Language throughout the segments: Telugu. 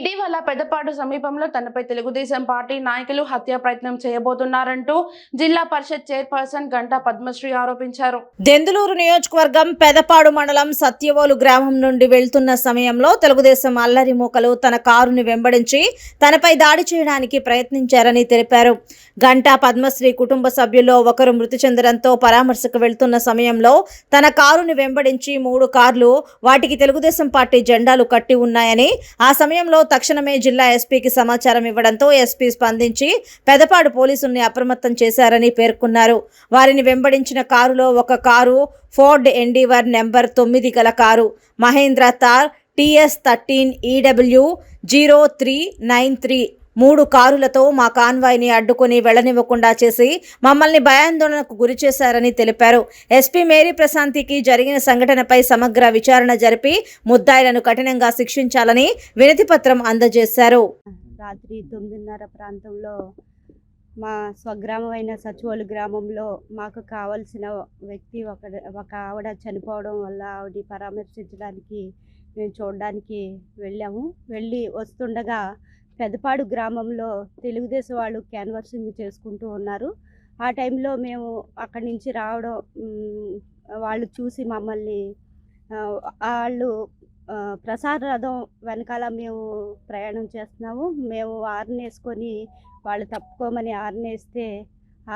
they, ఇటీవల పెద్దపాటు సమీపంలో తనపై తెలుగుదేశం పార్టీ నాయకులు హత్యా ప్రయత్నం చేయబోతున్నారంటూ జిల్లా పరిషత్ చైర్పర్సన్ గంటా పద్మశ్రీ ఆరోపించారు. దెందులూరు నియోజకవర్గం పెదపాడు మండలం సత్యవోలు గ్రామం నుండి వెళ్తున్న సమయంలో తెలుగుదేశం అల్లరి మూకలు తన కారుని వెంబడించి తనపై దాడి చేయడానికి ప్రయత్నించారని తెలిపారు. గంటా పద్మశ్రీ కుటుంబ సభ్యుల్లో ఒకరు మృతి చెందడంతో పరామర్శకు వెళ్తున్న సమయంలో తన కారుని వెంబడించి మూడు కార్లు వాటికి తెలుగుదేశం పార్టీ జెండాలు కట్టి ఉన్నాయని ఆ సమయంలో తక్షణ తక్షణమే జిల్లా ఎస్పీకి సమాచారం ఇవ్వడంతో ఎస్పీ స్పందించి పెదపాడు పోలీసుల్ని అప్రమత్తం చేశారని పేర్కొన్నారు. వారిని వెంబడించిన కారులో ఒక కారు ఫోర్డ్ ఎండీవర్ నెంబర్ తొమ్మిది గల car Mahindra Thar TS thirteen EW zero three nine three మూడు కారులతో మా కాన్వాయ్ని అడ్డుకొని వెళ్ళనివ్వకుండా చేసి మమ్మల్ని భయాందోళనకు గురి చేశారని తెలిపారు. ఎస్పీ మేరీ ప్రశాంతికి జరిగిన సంఘటనపై సమగ్ర విచారణ జరిపి ముద్దాయిలను కఠినంగా శిక్షించాలని వినతిపత్రం అందజేశారు. రాత్రి తొమ్మిదిన్నర ప్రాంతంలో మా స్వగ్రామమైన సచివోలు గ్రామంలో మాకు కావలసిన వ్యక్తి ఒక ఒక ఆవిడ చనిపోవడం వల్ల ఆవిడ పరామర్శించడానికి మేము చూడడానికి వెళ్ళాము. వెళ్ళి వస్తుండగా పెద్దపాడు గ్రామంలో తెలుగుదేశం వాళ్ళు క్యాన్వర్సింగ్ చేసుకుంటూ ఉన్నారు. ఆ టైంలో మేము అక్కడి నుంచి రావడం వాళ్ళు చూసి మమ్మల్ని వాళ్ళు ప్రసార ప్రసాద రథం వెనకాల మేము ప్రయాణం చేస్తున్నాము. మేము ఆర్న్ వేసుకొని వాళ్ళు తప్పుకోమని ఆర్న్ వేస్తే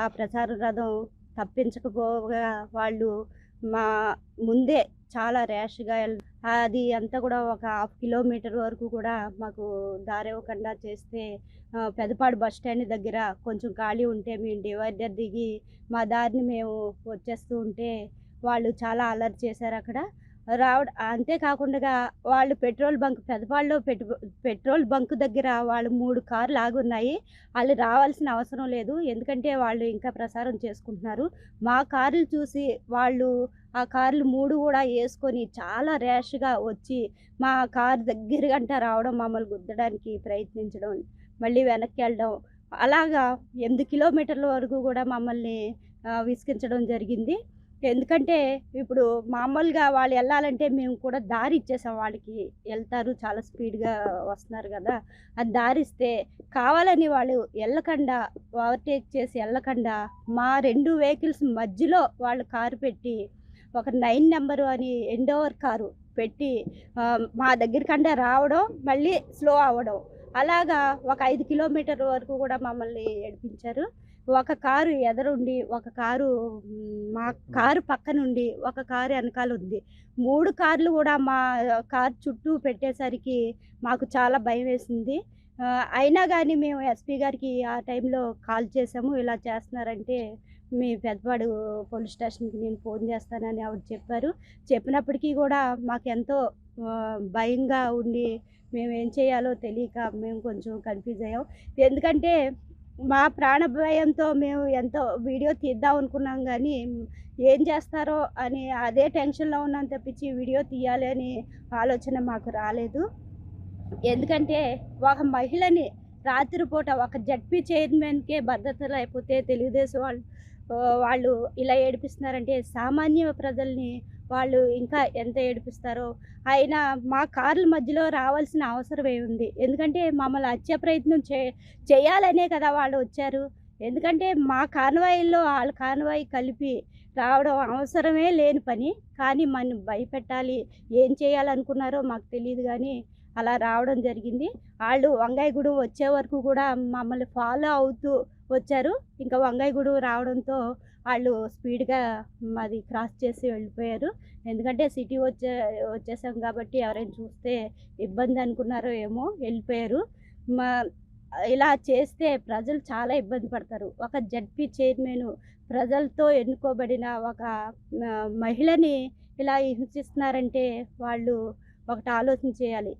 ఆ ప్రసార రథం తప్పించకపోగా వాళ్ళు మా ముందే చాలా ర్యాష్గా అది అంతా కూడా ఒక హాఫ్ కిలోమీటర్ వరకు కూడా మాకు దారి ఇవ్వకుండా చేస్తే పెదపాడు బస్ స్టాండ్ దగ్గర కొంచెం ఖాళీ ఉంటే మేము డివైడర్ దిగి మా దారిని మేము వచ్చేస్తూ ఉంటే వాళ్ళు చాలా అలర్ట్ చేశారు అక్కడ. రావడ అంతేకాకుండా వాళ్ళు పెట్రోల్ బంక్ పెదపాడులో పెట్టు పెట్రోల్ బంక్ దగ్గర వాళ్ళు మూడు కార్లు ఆగున్నాయి. వాళ్ళు రావాల్సిన అవసరం లేదు. ఎందుకంటే వాళ్ళు ఇంకా ప్రసారం చేసుకుంటున్నారు. మా కార్లు చూసి వాళ్ళు ఆ కార్లు మూడు కూడా వేసుకొని చాలా ర్యాష్గా వచ్చి మా కార్ దగ్గర గంట రావడం మమ్మల్ని గుద్దడానికి ప్రయత్నించడం మళ్ళీ వెనక్కి వెళ్ళడం. అలాగా ఎనిమిది కిలోమీటర్ల వరకు కూడా మమ్మల్ని విసిగించడం జరిగింది. ఎందుకంటే ఇప్పుడు మామూలుగా వాళ్ళు వెళ్ళాలంటే మేము కూడా దారి ఇచ్చేసాం. వాళ్ళకి వెళ్తారు చాలా స్పీడ్గా వస్తున్నారు కదా. అది దారి ఇస్తే కావాలని వాళ్ళు వెళ్ళకుండా ఓవర్టేక్ చేసి వెళ్ళకుండా మా రెండు వెహికల్స్ మధ్యలో వాళ్ళు కారు పెట్టి ఒక నైన్ నెంబరు అని ఎండోవర్ కారు పెట్టి మా దగ్గరికంటే రావడం మళ్ళీ స్లో అవ్వడం. అలాగా ఒక ఐదు కిలోమీటర్ వరకు కూడా మమ్మల్ని ఏడిపించారు. ఒక కారు ఎదరుండి ఒక కారు మా కారు పక్కనుండి ఒక కారు వెనకాల ఉంది మూడు కార్లు కూడా మా కారు చుట్టూ పెట్టేసరికి మాకు చాలా భయం వేసింది. అయినా కానీ మేము ఎస్పీ గారికి ఆ టైంలో కాల్ చేసాము ఇలా చేస్తున్నారంటే మీ పెద్దవాడు పోలీస్ స్టేషన్కి నేను ఫోన్ చేస్తానని ఆవిడ చెప్పారు. చెప్పినప్పటికీ కూడా మాకు ఎంతో భయంగా ఉండి మేము ఏం చేయాలో తెలియక మేము కొంచెం కన్ఫ్యూజ్ అయ్యాం. ఎందుకంటే మా ప్రాణ భయంతో మేము ఎంతో వీడియో తీద్దాం అనుకున్నాం కానీ ఏం చేస్తారో అని అదే టెన్షన్లో ఉన్నాం తప్పించి వీడియో తీయాలి అని ఆలోచన మాకు రాలేదు. ఎందుకంటే ఒక మహిళని రాత్రిపూట ఒక జడ్పీ చైర్మన్కే భద్రత లేకపోతే తెలుగుదేశం వాళ్ళు వాళ్ళు ఇలా ఏడిపిస్తున్నారంటే సామాన్య ప్రజల్ని వాళ్ళు ఇంకా ఎంత ఏడిపిస్తారో. అయినా మా కార్ల మధ్యలో రావాల్సిన అవసరం ఏముంది? ఎందుకంటే మమ్మల్ని హత్య ప్రయత్నం చే చేయాలనే కదా వాళ్ళు వచ్చారు. ఎందుకంటే మా కాన్వాయిల్లో వాళ్ళ కాన్వాయి కలిపి రావడం అవసరమే లేని పని. కానీ మన భయపెట్టాలి ఏం చేయాలనుకున్నారో మాకు తెలియదు కానీ అలా రావడం జరిగింది. వాళ్ళు వంగాయగూడెం వచ్చే వరకు కూడా మమ్మల్ని ఫాలో అవుతూ వచ్చారు. ఇంకా వంగాయగూడు రావడంతో వాళ్ళు స్పీడ్గా మాది క్రాస్ చేసి వెళ్ళిపోయారు. ఎందుకంటే సిటీ వచ్చే వచ్చేసాం కాబట్టి ఎవరైనా చూస్తే ఇబ్బంది అనుకున్నారో ఏమో వెళ్ళిపోయారు. మా ఇలా చేస్తే ప్రజలు చాలా ఇబ్బంది పడతారు. ఒక జడ్పీ చైర్మన్ ప్రజలతో ఎన్నుకోబడిన ఒక మహిళని ఇలా హింసిస్తున్నారంటే వాళ్ళు ఒకటి ఆలోచన చేయాలి.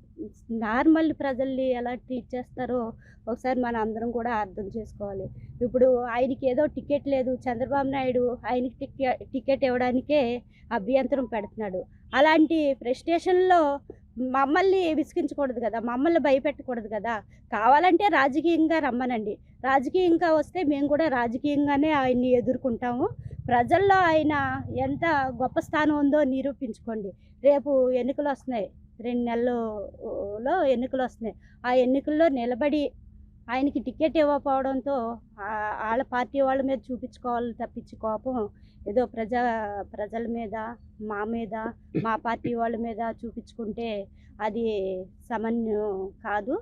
నార్మల్ ప్రజల్ని ఎలా ట్రీట్ చేస్తారో ఒకసారి మన అందరం కూడా అర్థం చేసుకోవాలి. ఇప్పుడు ఆయనకి ఏదో టికెట్ లేదు. చంద్రబాబు నాయుడు ఆయనకి టికెట్ టికెట్ ఇవ్వడానికే అభ్యంతరం పెడుతున్నాడు. అలాంటి ఫ్రస్ట్రేషన్లో మమ్మల్ని విసిగించకూడదు కదా మమ్మల్ని భయపెట్టకూడదు కదా. కావాలంటే రాజకీయంగా రమ్మనండి. రాజకీయంగా వస్తే మేము కూడా రాజకీయంగానే ఆయన్ని ఎదుర్కొంటాము. ప్రజల్లో ఆయన ఎంత గొప్ప స్థానం ఉందో నిరూపించుకోండి. రేపు ఎన్నికలు వస్తున్నాయి. రెండు నెలల్లో ఎన్నికలు వస్తున్నాయి. ఆ ఎన్నికల్లో నిలబడి ఆయనకి టికెట్ ఇవ్వకపోవడంతో వాళ్ళ పార్టీ వాళ్ళ మీద చూపించుకోవాలి తప్పించి కోపం ఏదో ప్రజా ప్రజల మీద మా మీద మా పార్టీ వాళ్ళ మీద చూపించుకుంటే అది సమన్యం కాదు.